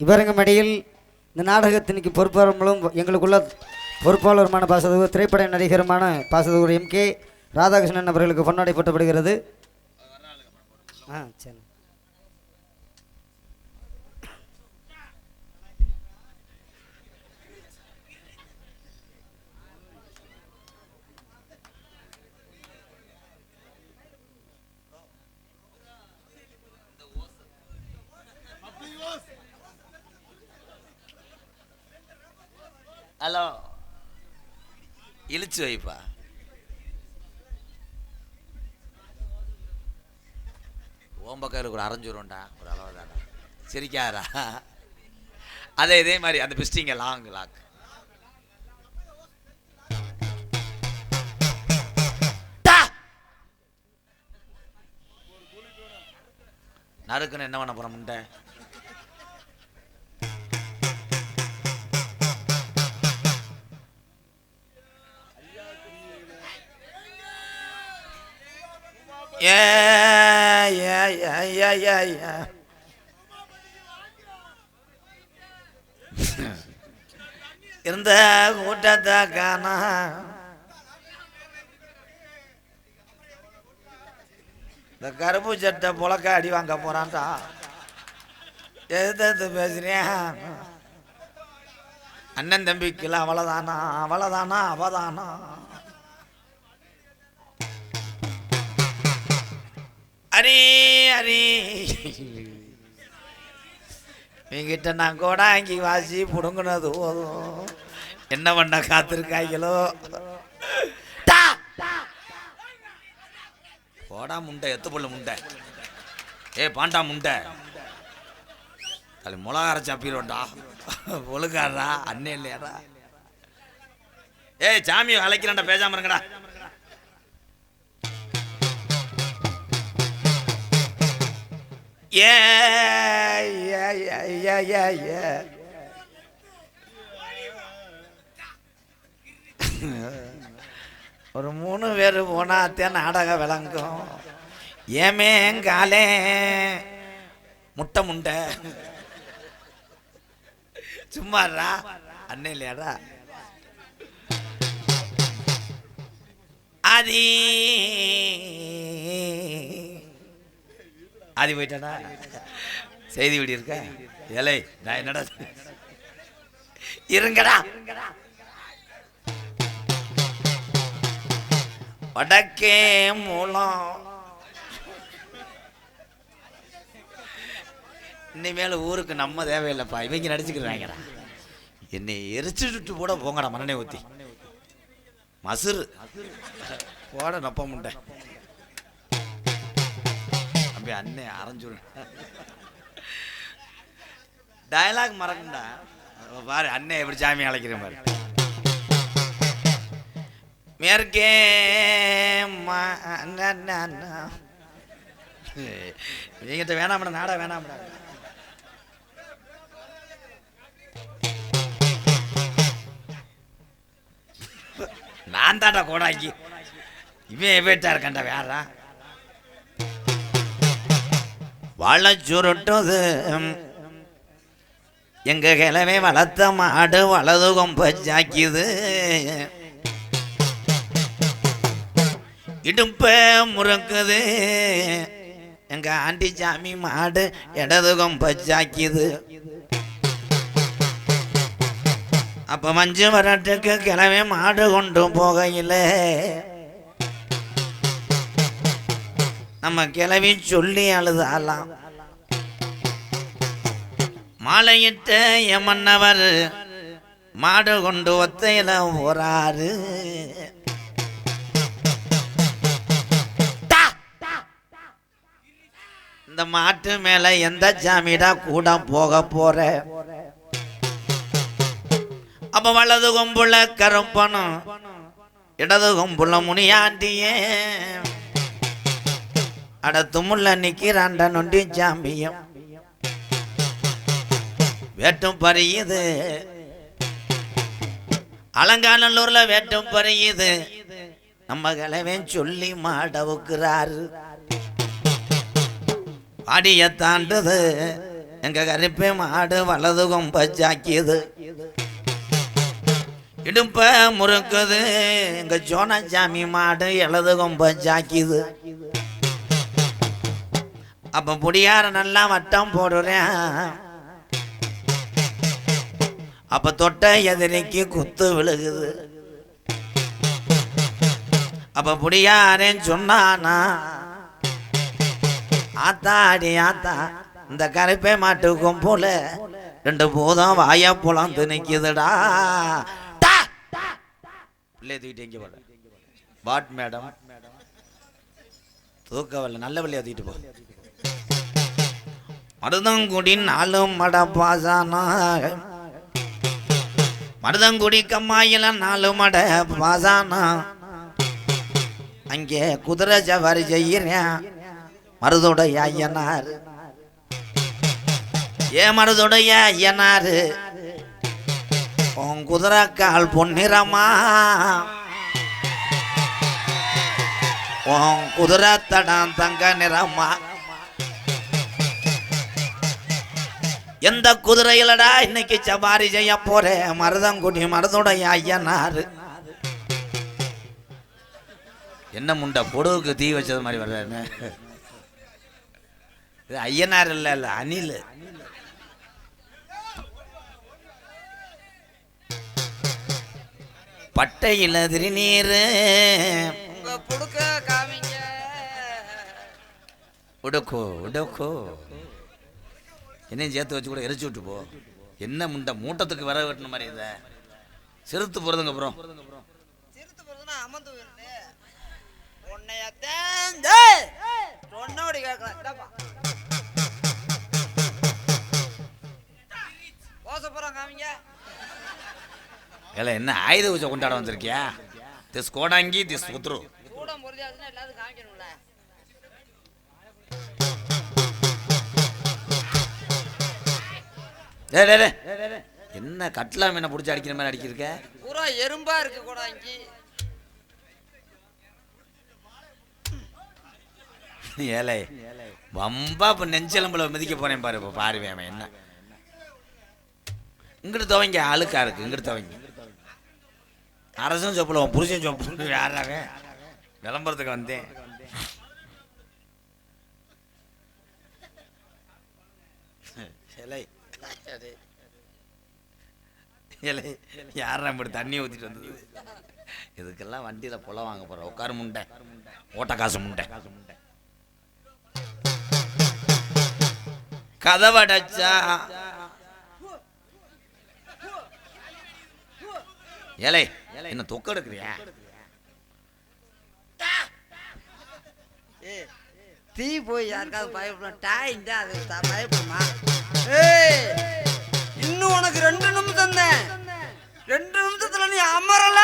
இவரங்கமடியில் இந்த நாடகத்தினுக்கு பொறுப்பாளர்களும் எங்களுக்குள்ள பொறுப்பாளருமான பாசதூர் திரைப்பட நடிகருமான பாசதூர் எம் கே ராதாகிருஷ்ணன் அவர்களுக்கு பொன்னாடை போட்டப்படுகிறது. ஆ சரி. ஹலோ. இழுச்சு வைப்பா. ஓம்பக்கம் கூட ஒரு அரைஞ்சுரும்டா ஒரு அளவு தானே சிரிக்காரா அதே இதே மாதிரி அந்த பிஸ்டிங்க லாங் லாக். நறுக்குன்னு என்ன பண்ண போகிறோம் முண்டை? ஏ ஏ ஏ ஏ ஏ இருந்த கூட்டத்தை காணா இந்த கருப்பு சட்டை புழக்க அடி வாங்க போறான்டா. எதிர்த்து பேசுறேன் அண்ணன் தம்பிக்குல அவ்வளோதானா அவ்வளோதானா அவதானா? அரே அரி. என்கிட்ட நான் கோடாங்கி வாசி புடுங்கினது போதும். என்ன பண்ண காத்திருக்காங்களோ போடா முண்டை எத்து பொல்லு முண்டை. ஏ பாண்டா முண்டை. அது மிளகார அரைச்சி அப்பிடுவோண்டா அண்ணே இல்லையாடா. ஏய் சாமி அழைக்கிறான்டா பேசாம இருங்கடா. ஏ ஒரு மூணு பேர் போனாத்தே நாடகம் விளங்கும். ஏமே காலே முட்டை முண்டை. சும்மாடா அண்ணன் இல்லையாடா? ஆதி. ஆதி போயிட்டானா செய்தி விடி இருக்க ஏலே நான் என்னடா இருங்கடா. வடக்கே மூலம். இனிமேல் ஊருக்கு நம்ம தேவையில்லைப்பா. இவங்க நடிச்சுக்கிறாங்கடா. என்னை எரிச்சுட்டு கூட போங்கடா மண்ணெண்ணெய் ஊற்றி மசுறு. போட நப்ப முண்டை தம்பி அண்ணே அரைஞ்சுரு. டயலாக் மறக்கண்டா? பாரு அண்ணே எப்படி சாமி அழைக்கிறேன் பாரு. மேற்கே நீங்கிட்ட வேணாம்டா நாடா வேணாம்டா. நான் தாண்டா கோடாக்கி. இவன் எவேட்டா இருக்கண்டா வேறான் வாழ சுருட்டுது எங்க கிழமை வளர்த்த மாடு வலது கொம்ப ஜாக்கிது இடுப்ப முறுக்குது. எங்க ஆண்டி சாமி மாடு இடது கொம்ப ஜாக்கிது அப்ப மஞ்சு வரட்டுக்கு கிழமை மாடு கொண்டு போகையில். நம்ம கிளவி சொல்லி அழுதாலாம் மாலையிட்ட எமன்னவர் மாடு கொண்டு ஒத்தையில போறாரு இந்த மாட்டு மேல எந்த ஜாமீடா கூட போக போற? அப்ப வலது கொம்புல கருப்பனும் இடது கொம்புல முனியாண்டியே. அட தும்முள்ள நிக்கிறாண்ட நொண்டி சாம்பியம் வேட்டும் பறியுது. அலங்காநல்லூர்ல வேட்டும் பறியுது. நம்ம கிழவன் சொல்லி மாடவுக்குறாரு அடிய தாண்டுது எங்க கருப்பே மாடு வலது கொம்ப சாக்கியது இடுப்ப முறுக்குது எங்க சோனசாமி மாடு இடது கொம்ப சாக்கியது அப்ப புடியார நல்லா வட்டம் போடுறேன். அப்ப தொட்ட எதிரிக்கு குத்து விழுகுது. அப்ப புடியாரேன்னு சொன்னானா ஆத்தா அடி ஆத்தா இந்த கரைப்பை மாட்டுக்கும் போல ரெண்டு பூதம் வாய புலம் திணிக்குதுடா டா! பிள்ளைய தூக்கிட்டு எங்க போற. What madam? தூக்கவில்லை நல்ல பிள்ளைய தூக்கிட்டு போ. மருதங்குடின் நாலும் மட மருதங்குடி கம்மாயில நாலு மட பாசானா. அங்கே குதிரை சவாரி செய்யறேன் மருதுடைய ஐயனார். ஏ மருதுடைய ஐயனாரு. உன் குதிரைக்கால் பொன்னிறமா. உன் குதிரை தடம் தங்க நிறமா. எந்த குதிரையிலடா இன்னைக்கு சவாரி செய்ய போறேன் மருதங்குடி மருதுடைய ஐயனாரு. என்ன முண்டை? பொடுவுக்கு தீ வச்சது மாதிரி வர்றாருன்னு இது ஐயனார் இல்ல இல்ல அணில். பட்டையில திருநீர். உங்க புடுக்க காமிங்க. உடுக்கோ உடுக்கோ. என்னையும் சேர்த்து வச்சு கூட எரிச்சு விட்டு போ. என்ன முண்டை மூட்டத்துக்கு வர வெட்டின மாதிரி இத. சிறுத்து போறதுங்க அப்புறம். ஏல என்ன ஆயுத பூஜை கொண்டாட வந்திருக்கியா? திஸ் கோடாங்கி திஸ் புத்ரு. கூட. என்ன கட்லா மீனை பிடிச்சி அடிக்கிற மாதிரி அடிக்கிருக்க பூரா எறும்பா இருக்கு கூடாங்கி ஏலே வம்பா இப்ப நெஞ்செலும்புல மிதிக்க போனேன் பாரு இப்ப பாருவேன் அவன் என்ன? இங்கிட்டு துவங்க அழுக்கா இருக்கு இங்கிட்டு துவங்க. அரசும் சொப்பல புருஷன் சொப்பு யாராவே விளம்பரத்துக்கு வந்தேன். ஏலே ஏலே யாரா இப்படி தண்ணி ஊத்திட்டு வந்தது? இதுக்கெல்லாம் வண்டியில புல வாங்க போற? உட்காரு முண்டை. ஓட்ட காசு முண்டை. கதவடைச்சா. ஏலே என்ன தொக்க எடுக்கிறியா? தீ போய் யாருக்காவது பயப்படும் டாய் அது பயப்படுமா ஏய்! இன்னும் உனக்கு ரெண்டு நிமிஷம் தான் ரெண்டு நிமிஷத்துல நீ அமரல?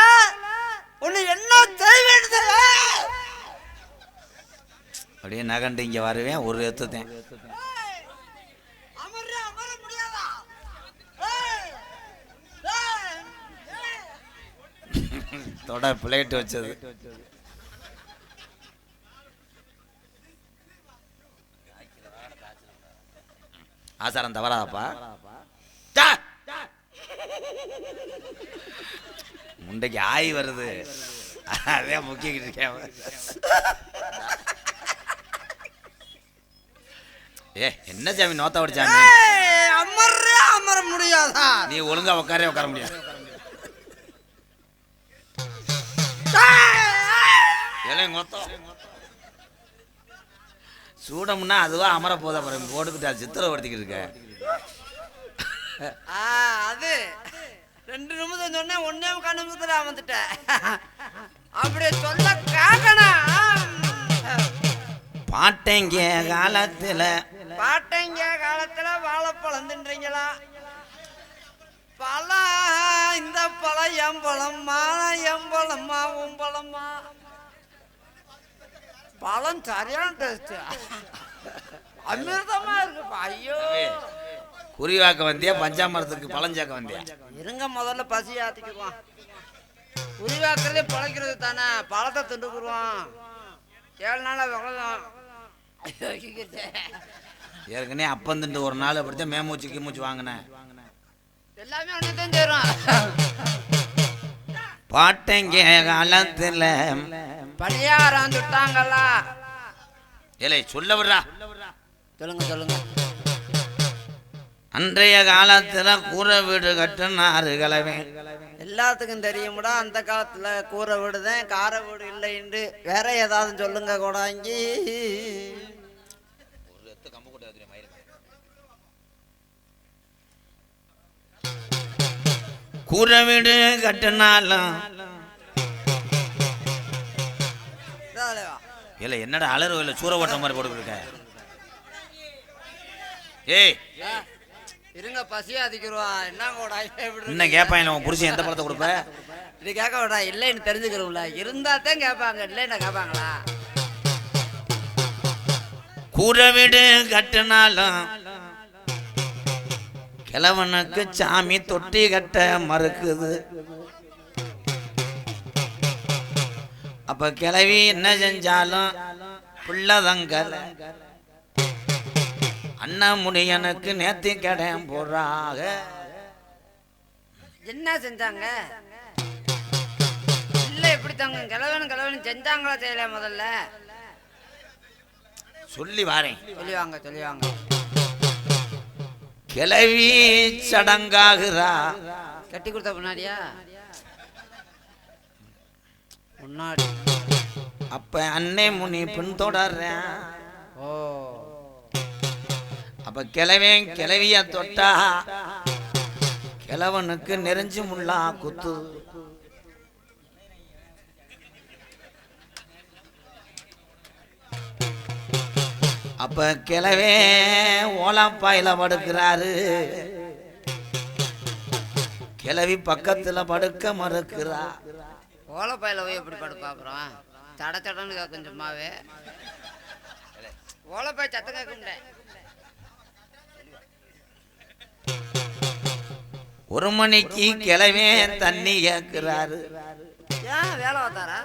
உன்னை என்ன வேண்டியது அப்படியே நகண்டு இங்க வருவேன் ஒரு எத்துத்தேன். தொட பிளேட் வச்சது. ஆசாரம் தவறாதப்பா! முண்டைக்கு ஆய் வருது. அதே முக்கிக்கிட்டு இருக்கேன் ஏ என்ன சாமி நோத்த சாமி? அமர அமர முடியாதா? நீ ஒழுங்கா உட்காரே உட்கார முடியாது. சூடம்னா அதுவா அமர போதா அது சித்திரப்படுத்திக்கிட்டு இருக்க. அது. ரெண்டு நிமிஷம் சொன்னேன் ஒன்னே முக்கால் நிமிஷத்துல வந்துட்டேன் அப்படியே சொல்ல கேட்கணும் பாட்டங்க காலத்துல. பாட்டைங்க காலத்துல வாழைப்பழம் தின்றீங்களா? பழம் இந்த பழம் எம்பழம்மா எம்பழம்மா உம்பழம்மா பழம் சரியான டேஸ்ட் அமிர்தமா இருக்குப்பா. ஐயோ. குறிவாக்க வந்தியா பஞ்சாமரத்துக்கு பழஞ்சாக்க வந்தியா? இருங்க முதல்ல பசி ஆத்திக்குவோம் உருவாக்குறதே பழைக்கிறது தானே பழத்தை திண்டுக்குருவோம் ஏழு நாளா விரதம். ஏற்கனவே அப்பந்துட்டு ஒரு நாள் அப்படித்தான் மேமூச்சு கிமூச்சு வாங்கினேன். எல்லாமே ஒன்று தான் சேரும். பாட்டங்க காலத்துல பணியாரம் சுட்டாங்களா? ஏலே சொல்ல விடுறா. சொல்லுங்க சொல்லுங்க. அன்றைய காலத்துல கூரை வீடு கட்டினாரு கலவை எல்லாத்துக்கும் தெரியும்டா அந்த காலத்துல கூரை வீடு தான் கார வீடு இல்லைன்னு வேற ஏதாவது சொல்லுங்க கூடாங்கி. கூரை வீடு கட்டினாலும். இல்ல என்னடா அலறு இல்ல சூற ஓட்ட மாதிரி போட்டுக்கிட்டு ஏய் இருங்க பசி அதிக்கிறவா என்ன கூடா எப்படி என்ன கேட்பான் உன் புருஷன் எந்த படத்தை கொடுப்ப? இது கேட்க விடா இல்லைன்னு தெரிஞ்சுக்கிறோம்ல. இருந்தா தான் கேட்பாங்க இல்லைன்னு கேட்பாங்களா? கூரை வீடு கட்டினாலும். கிழவனுக்கு சாமி தொட்டி கட்ட மறுக்குது. அப்ப கிழவி என்ன செஞ்சாலும் பிள்ளைதங்கல அண்ணன் முடியனுக்கு நேத்தி கடன் போடுறாக. என்ன செஞ்சாங்க? இல்ல எப்படி தாங்க கிழவன் கிழவன் செஞ்சாங்களா செய்யல முதல்ல. சொல்லி வாரேன். சொல்லி வாங்க சொல்லி வாங்க கிழவி சடங்காகிறா கட்டி கொடுத்த முன்னாடியா? முன்னாடி. அப்ப அன்னை முனி பின்தொடர்றேன் ஓ. அப்ப கிழவன் கிளவிய தொட்டா. கிழவனுக்கு நெறிஞ்சு முள்ளா குத்து. அப்ப கிளவே ஓலாப்பாயில படுக்கிறாரு. கிளவி பக்கத்துல படுக்க மறுக்கிறா. ஓலப்பாயில போய் எப்படி படுப்பா அப்புறம்? தட தடன்னு கேட்கும் சும்மாவே. ஓலப்பாய் சத்தம் கேட்க ஒரு மணிக்கு கிழவே தண்ணி கேட்கிறாரு வேலை பார்த்தாரா?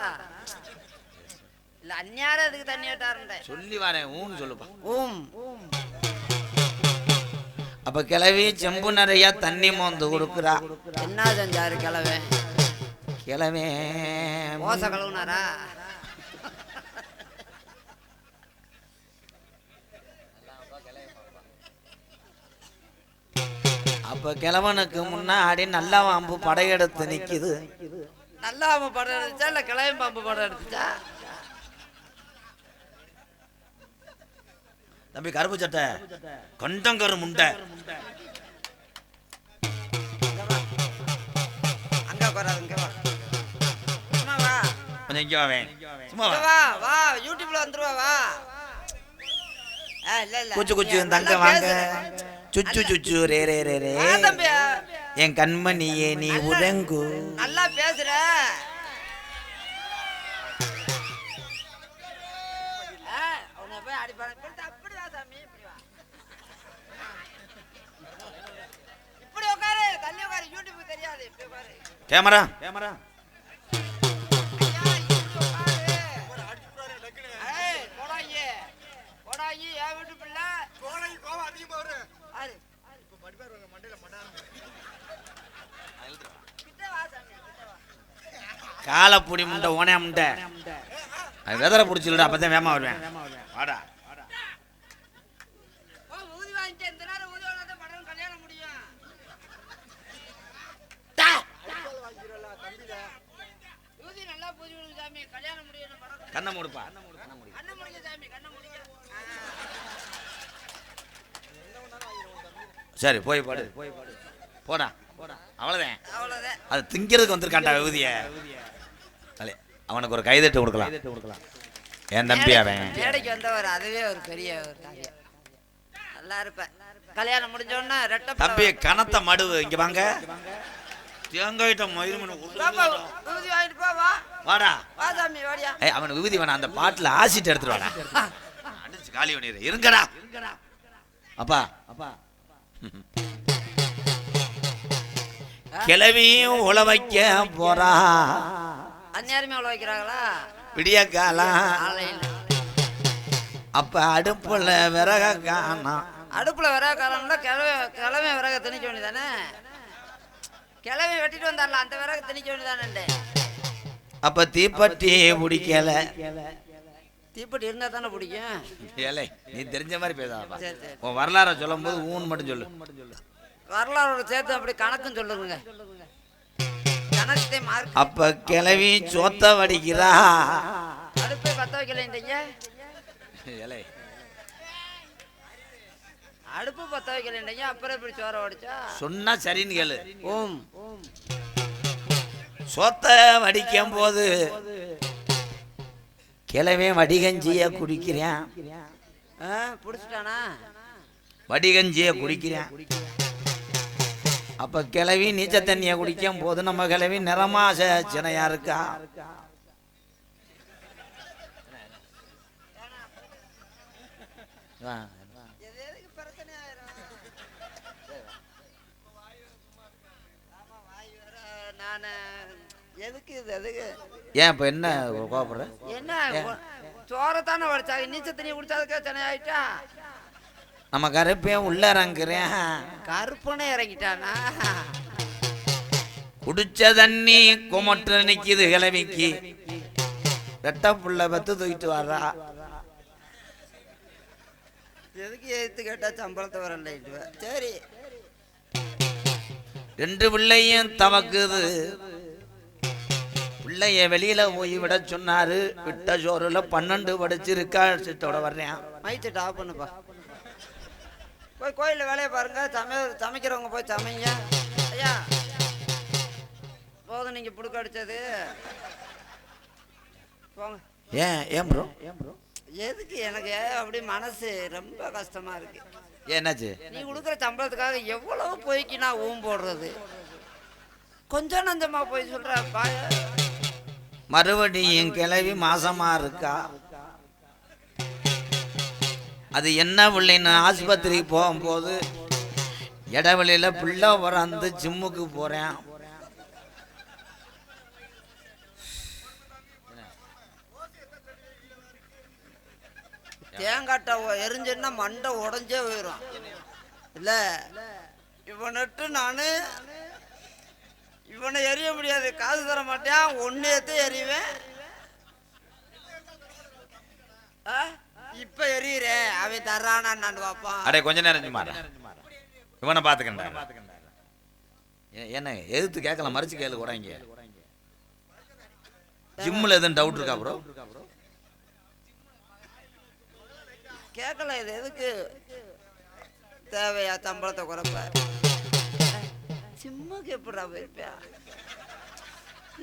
இல்ல அந்நியாரம் அதுக்கு தண்ணி விட்டாருண்டே சொல்லி வரேன் ஊன்னு சொல்லுப்பா. ஊம். அப்ப கிளவி செம்பு நிறைய தண்ணி மோந்து கொடுக்குறா. என்ன செஞ்சாரு கிழவன்? கிளவே ஓசை கழுவுனாரா? அப்ப கிழவனுக்கு முன்னாடி நல்ல வாம்பு படையெடுத்து நிக்குது. நல்லா அவன் படம் எடுத்துச்சா? இல்ல கிழவன் பாம்பு படம் எடுத்துச்சா? தம்பி கருப்பு சட்டை. கண்டங்கரு முண்டை. அங்க உட்காராது இங்க வா. சும்மா வா. கொஞ்சம் இங்க வாவேன் சும்மா வா. வா வா. யூடியூப்ல வந்துருவா வா. ஆ, இல்ல, இல்ல. குச்சு குச்சு தங்க வாங்க. சுச்சு சுச்சு ரே ரே ரே ரே. என் கண்மணியே நீ உறங்கு. நல்லா பேசுற. ஆ, உன்னை காலப்பொடி முண்டை ஓனே முண்டை. அது வெதரை பிடிச்சிடா அப்பதான் வேமா வருவேன். வாடா. ஓ, ஊதி வாங்கிட்டு இந்த நேரம் ஊதி வாங்கினா படம் கல்யாணம் முடியும் ஊதி நல்லா பூஜை விடுங்க சாமி கல்யாணம் முடியும் படம் கண்ணை மூடுப்பா. கண்ணை முடிக்க சாமி கண்ணை முடிக்க சரி போய் பாடு. போடா. அவ்வளவுதான். அவ்வளோதான் அது திங்கிறதுக்கு வந்திருக்கான்டா விபூதிய. அலே, அவனுக்கு ஒரு கைதட்டு கொடுக்கலாம். என் தம்பி அவன்? மேடைக்கு வந்தவர் அதுவே ஒரு பெரிய ஒரு காரியம். நல்லா இருப்பேன். கல்யாணம் முடிஞ்ச உடனே ரெட்டை. தம்பி கனத்த மடுவு இங்க வாங்க. தேங்காயிட்ட மயிரும் பாப்பா, ஊதி வாங்கிட்டு போ வா. வாடா. வா சாமி வாடியா ஏய் அவன் விபூதி வேணாம். அந்த பாட்டில் ஆசிட்டு எடுத்துட்டு வாடா. அடிச்சு காலி பண்ணிடு. இருங்கடா. அப்பா. அப்பா. கிளவியும் உழ வைக்க போறா. அந்நேரமே அவ்வளோ வைக்கிறாங்களா? விடிய காலம் அப்ப அடுப்புல விறக காணோம் அடுப்புல விறக காலம்னா கிழமை கிழமை விறக திணிக்க வேண்டியதானே கிழமை வெட்டிட்டு வந்தார்ல அந்த விறக திணிக்க வேண்டியதானே அப்ப தீப்பெட்டி பிடிக்கல. தீப்பெட்டி இருந்தா தானே பிடிக்கும். ஏலே நீ தெரிஞ்ச மாதிரி பேசாதப்பா. உன் வரலாற சொல்லும் போது ஊன் மட்டும் சொல்லு. வரலாறோட சேர்த்து அப்படி கணக்கும் சொல்லுங்க. அப்ப கிளவி சோத்த வடிக்கிறா அடுப்பை பத்த வைக்கலைன்றீங்க அடுப்பு பத்த வைக்கலைன்றீங்க அப்புறம் எப்படி சோற வடிச்சா சொன்னா சரின்னு கேளு. ஓம். சோத்த வடிக்கும் போது கிளவே வடிகஞ்சிய குடிக்கிறேன். பிடிச்சிட்டானா வடிகஞ்சிய குடிக்கிறேன். அப்ப கிளவி நீச்ச தண்ணிய குடிக்கும் போது நம்ம கிளவி நிறமாச சினையா இருக்கா? எதுக்கு ஏன் இப்ப என்ன கோபப்படுற என்ன? சோறை தானே வடிச்சாங்க நீச்ச தண்ணி குடிச்சதுக்கே சென்னை ஆயிட்டா நம்ம கருப்பையும் உள்ள இறங்குறேன். கருப்பனே இறங்கிட்டானா? குடிச்ச தண்ணி குமற்ற நிக்குது கிளவிக்கு. ரெட்ட புள்ள பத்து தூக்கிட்டு வர்றா எதுக்கு எடுத்து கேட்டா சம்பளத்தை வரல சரி. ரெண்டு பிள்ளையும் தமக்குது. பிள்ளைய வெளியில போய் விட சொன்னாரு. விட்ட சோறுல பன்னெண்டு படிச்சிருக்கா சிட்டோட வர்றேன். மைச்சட் ஆஃப் பண்ணுப்பா. போய் கோயிலில் வேலையை பாருங்க. சமை சமைக்கிறவங்க போய் சமைங்க. ஐயா போதும் நீங்கள் புடுக்க அடிச்சது. போங்க. ஏன் ஏன் ப்ரோ எதுக்கு எனக்கு அப்படி மனசு ரொம்ப கஷ்டமா இருக்கு. ஏன் என்னாச்சு? நீ கொடுக்குற சம்பளத்துக்காக எவ்வளவு போய்க்கு நான் ஊம் போடுறது? கொஞ்சம் நஞ்சமா போய் சொல்ற பாய. மறுபடியும் கிளவி மாசமா இருக்கா? அது என்ன பிள்ளைன்னு ஆஸ்பத்திரிக்கு போகும்போது இடவெளியில் பிள்ளை பிறந்து ஜிம்முக்கு போகிறேன் தேங்காட்டை எரிஞ்சுன்னா மண்டை உடஞ்சே போயிடும் இல்லை இவனிட்டு நான் இவனை எரிய முடியாது. காசு தர மாட்டேன். ஒன்னேத்து எறிவேன். ஆ? இப்ப எரியுறே? அவன் தர்றானா நான் பார்ப்பான் அடே கொஞ்ச நேரம் இரு. இவனை பாத்துக்கண்டா என்ன எதிர்த்து கேட்கல மறைச்சு கேளு கூட இங்க. ஜிம்ல எதுவும் டவுட் இருக்கா ப்ரோ கேட்கல இது எதுக்கு? தேவையா சம்பளத்தை குறைப்ப. சிம்முக்கு எப்படா போயிருப்பியா?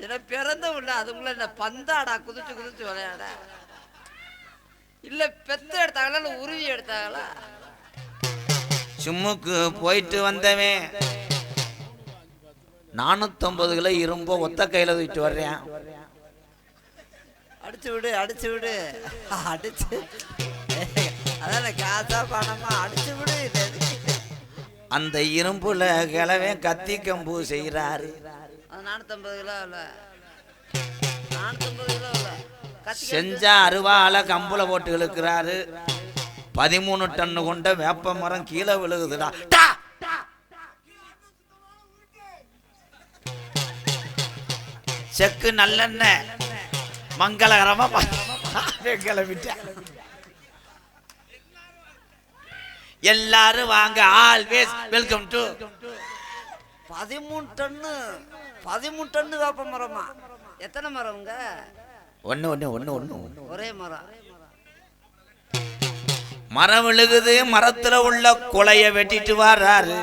என்ன பிறந்த உள்ள அதுக்குள்ள என்ன பந்தாடா குதிச்சு குதிச்சு விளையாட? இல்ல பெத்த எடுத்தாங்களா இல்ல உருவி எடுத்தாங்களா? ஜிம்முக்கு போயிட்டு வந்தவன். நானூத்தொன்பது கிலோ இரும்போ ஒத்த கையில தூக்கிட்டு வர்றேன். அடிச்சு விடு அடிச்சு விடு. அடிச்சு. அதான காசா பணமா? அடிச்சு விடு? அந்த இரும்புல கிழவே கத்தி கம்பு செய்யறாரு அது நானூத்தம்பது கிலோ இல்ல. நானூத்தம்பது செஞ்ச அருவால கம்புல போட்டு இழுக்கிறாரு. பதிமூணு டன்னு கொண்ட வேப்ப மரம் கீழே விழுகுதுடா! செக்கு நல்லெண்ணெய். மங்களகரமா கிளம்பிட்டேன் எல்லாரும் வாங்க. ஆல்வேஸ் வெல்கம் டு பதிமூணு டன்னு பதிமூணு டன்னு வேப்ப மரமா? எத்தனை மரம்ங்க ஒண்ணு ஒண்ணு ஒண்ணு ஒண்ணு. ஒரே மரம். மரம் விழுகுது மரத்துல உள்ள குலைய வெட்டிட்டு வர்றாரு.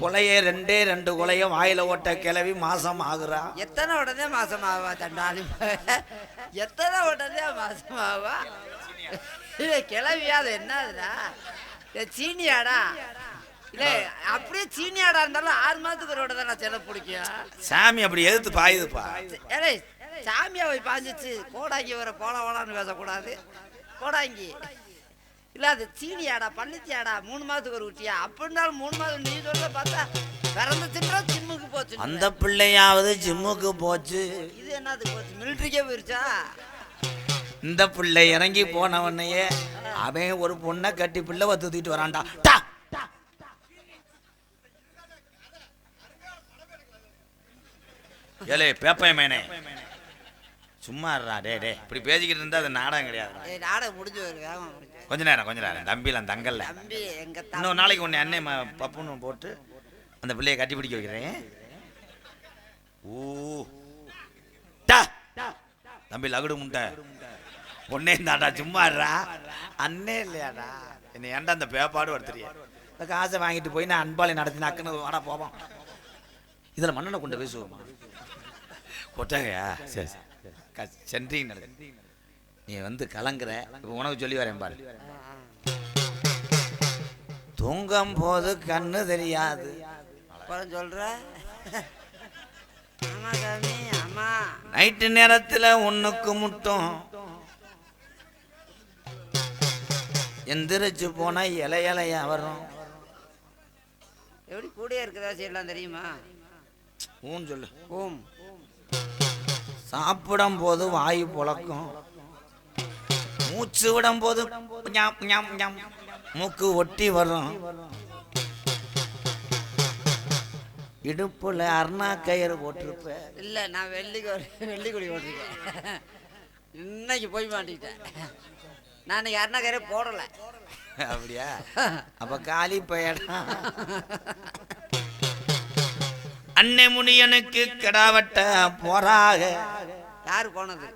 குலைய ரெண்டே ரெண்டு குலைய வாயில ஓட்ட கிளவி மாசம் ஆகுறா. எத்தனை உடனே மாசம் ஆவா தண்டாளி? எத்தனை உடனே மாசம் ஆவா? இல்ல கிளவியா அது என்னதுடா? சீனியாடா? இல்ல அப்படியே சீனியாடா இருந்தாலும் ஆறு மாதத்துக்கு ஒரு தானே செல்ல பிடிக்கும். சாமி அப்படி எதிர்த்து பாயுதுப்பா. ஏலே சாமியா போய் பாஞ்சிச்சு. கோடாங்கி வர போல போலான்னு பேசக்கூடாது. கோடாங்கி இல்ல அது சீனியாடா பள்ளிச்சியாடா மூணு மாதத்துக்கு ஒரு குட்டியா. அப்படின்னாலும் மூணு மாதம் நீ சொல்ல பார்த்தா பிறந்த தின்றா ஜிம்முக்கு போச்சு. அந்த பிள்ளையாவது ஜிம்முக்கு போச்சு. இது என்னது போச்சு? மிலிட்ரிக்கே போயிருச்சா? இந்த பிள்ளை இறங்கி போனவனையே அவன் ஒரு பொண்ணை கட்டி பிள்ளை வத்து தூக்கிட்டு வரான்டா. டா! ஏலே பேப்பை மேனே. சும்மா இருடா டே டே இப்படி பேசிக்கிட்டு இருந்தா அது நாடகம் கிடையாதுடா. ஏய் நாடகம் முடிஞ்சு. கொஞ்ச நேரம் கொஞ்ச நேரம். தம்பிலாம் தங்கல்ல. தம்பி எங்க தம்பி. இன்னொரு நாளைக்கு உன்னை அண்ணன் பப்புன்னு போட்டு அந்த பிள்ளைய கட்டி பிடிக்க வைக்கிறேன். ஓ டா! தம்பி லகுடு முண்டை பொண்ணே தாண்டா சும்மா இருடா அண்ணே இல்லையாடா. என்னை ஏன்டா அந்த பேப்பாடு வருத்துறிய? இந்த காசை வாங்கிட்டு போய் நான் அன்பாலை நடத்தி நக்குன்னு வாடா போவோம். இதில் மண்ணெண்ணை கொண்டு பேசுவோமா கொட்டாகையா? சரி சரி. சென்ட்ரிங் நடக்கு நீ வந்து கலங்குற இப்போ உனக்கு சொல்லி வரேன் பாரு. தூங்கும் போது கண்ணு தெரியாது. அப்புறம் சொல்ற? நைட்டு நேரத்துல ஒண்ணுக்கு முட்டும். எந்திரிச்சு போனா இலை இலையா வரும். எப்படி கூடயே இருக்கிறதா செய்யலாம் தெரியுமா? ஊன்னு சொல்லு. ஓம் சாப்பிடும் போது வாயு புழக்கும். மூச்சு விடும் போது. மூக்கு ஒட்டி வரும். இடுப்புல அருணா கயிறு போட்டிருப்ப. இல்ல நான் வெள்ளிக்கு வெள்ளிக்குடி ஓட்டிருக்கேன் இன்னைக்கு போய் மாட்டிக்கிட்டேன். நான் இன்னைக்கு அருணாக்கரே போடல. அப்படியா? அப்ப காலி பயடா அன்னை முனியனுக்கு கிடாவட்ட போறாக. யாரு போனது?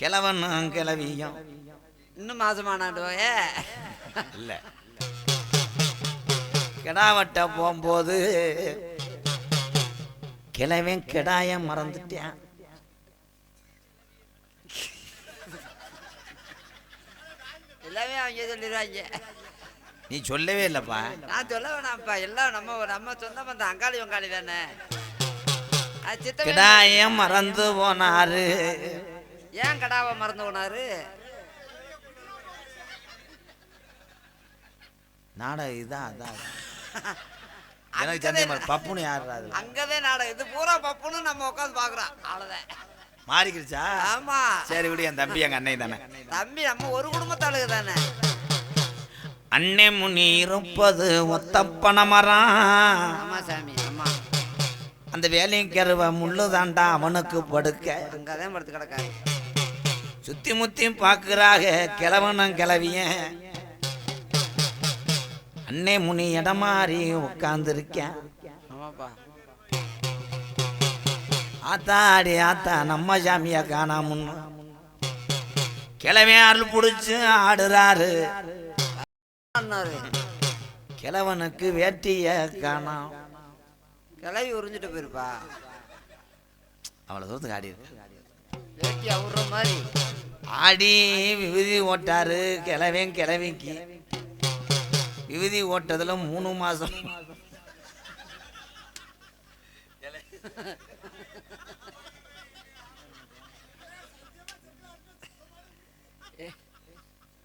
கிழவனும் கிளவியும் இன்னும் மாசமானாடுவோய இல்ல. கிடாவட்ட போகும்போது கிழவன் கிடாய மறந்துட்டான். எல்லாமே அவங்க சொல்லிடுவாங்க. நீ சொல்லவே இல்லப்பா. நான் சொல்ல வேணாம்ப்பா. எல்லாம் நம்ம நம்ம சொந்த பந்த அங்காளி வங்காளி தானே. அது சித்தமே கிடாய மறந்து போனாரு? ஏன் கடாவை மறந்து போனாரு? நாடகம் இதான் அதான் எனக்கு சந்தேகம் பப்புன்னு யாருடா அது? அங்கதே நாடகம். இது பூரா பப்புன்னு நம்ம உட்காந்து பாக்குறோம் அவ்வளவுதான். மாறிக்கிடுச்சா? ஆமா. சரி விடு என் தம்பி எங்க அண்ணன் தானே. தம்பி நம்ம ஒரு குடும்பத்தாளுக்கு தானே. அன்னை முனி இருப்பது ஆமா அந்த வேலையும் கருவ முள்ளு தாண்டா அவனுக்கு படுக்க. அங்கதான் படுத்து கிடக்காரு. சுத்தி முத்தி பாக்குறாக கிழவனும் கிளவிய அன்னை முனி இடமாறி உட்கார்ந்துருக்கேன். ஆமாப்பா. ஆத்தாடி ஆத்தா நம்ம சாமிய காணாமுன்னு கிழவன் அருள் பிடிச்சு ஆடுறாரு. அண்ணாரு கிழவனுக்கு வேட்டிய காணாம். கிளவி உறிஞ்சிட்டு போயிருப்பா. அவ்வளவு தூரத்துக்கு ஆடி வேட்டி அவுற மாதிரி. ஆடி விபூதி ஓட்டாரு கிளவேன் கிளவிக்கு விபூதி ஓட்டதுல மூணு மாசம்.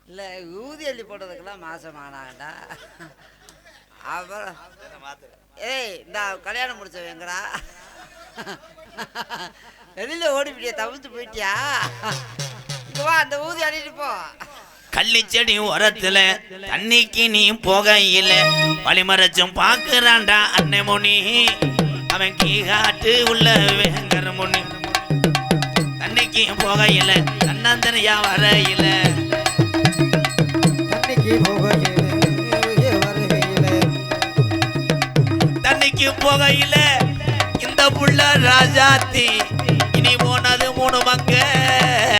இல்ல ஊதி அள்ளி போட்டதுக்கெல்லாம் மாசம் ஆனாங்கடா. அப்புறம் ஏய் இந்த கல்யாணம் முடிச்சவன் எங்கடா வெளியில ஓடிப்பிட்டியா தவிர்த்து போயிட்டியா? வா அந்த ஊதி அள்ளிட்டு போ. கள்ளிச்செடி உரத்துல தண்ணிக்கு நீ போகையில வழிமறைச்சும் பாக்குறான்டா அன்னை முனி. அவன் கீகாட்டு உள்ள வேங்கர முனி. தண்ணிக்கு போகையில தன்னந்தனையா வரையில. வேலைக்கு போகையில இந்த புள்ள ராஜாத்தி. இனி போனது மூணு மங்க.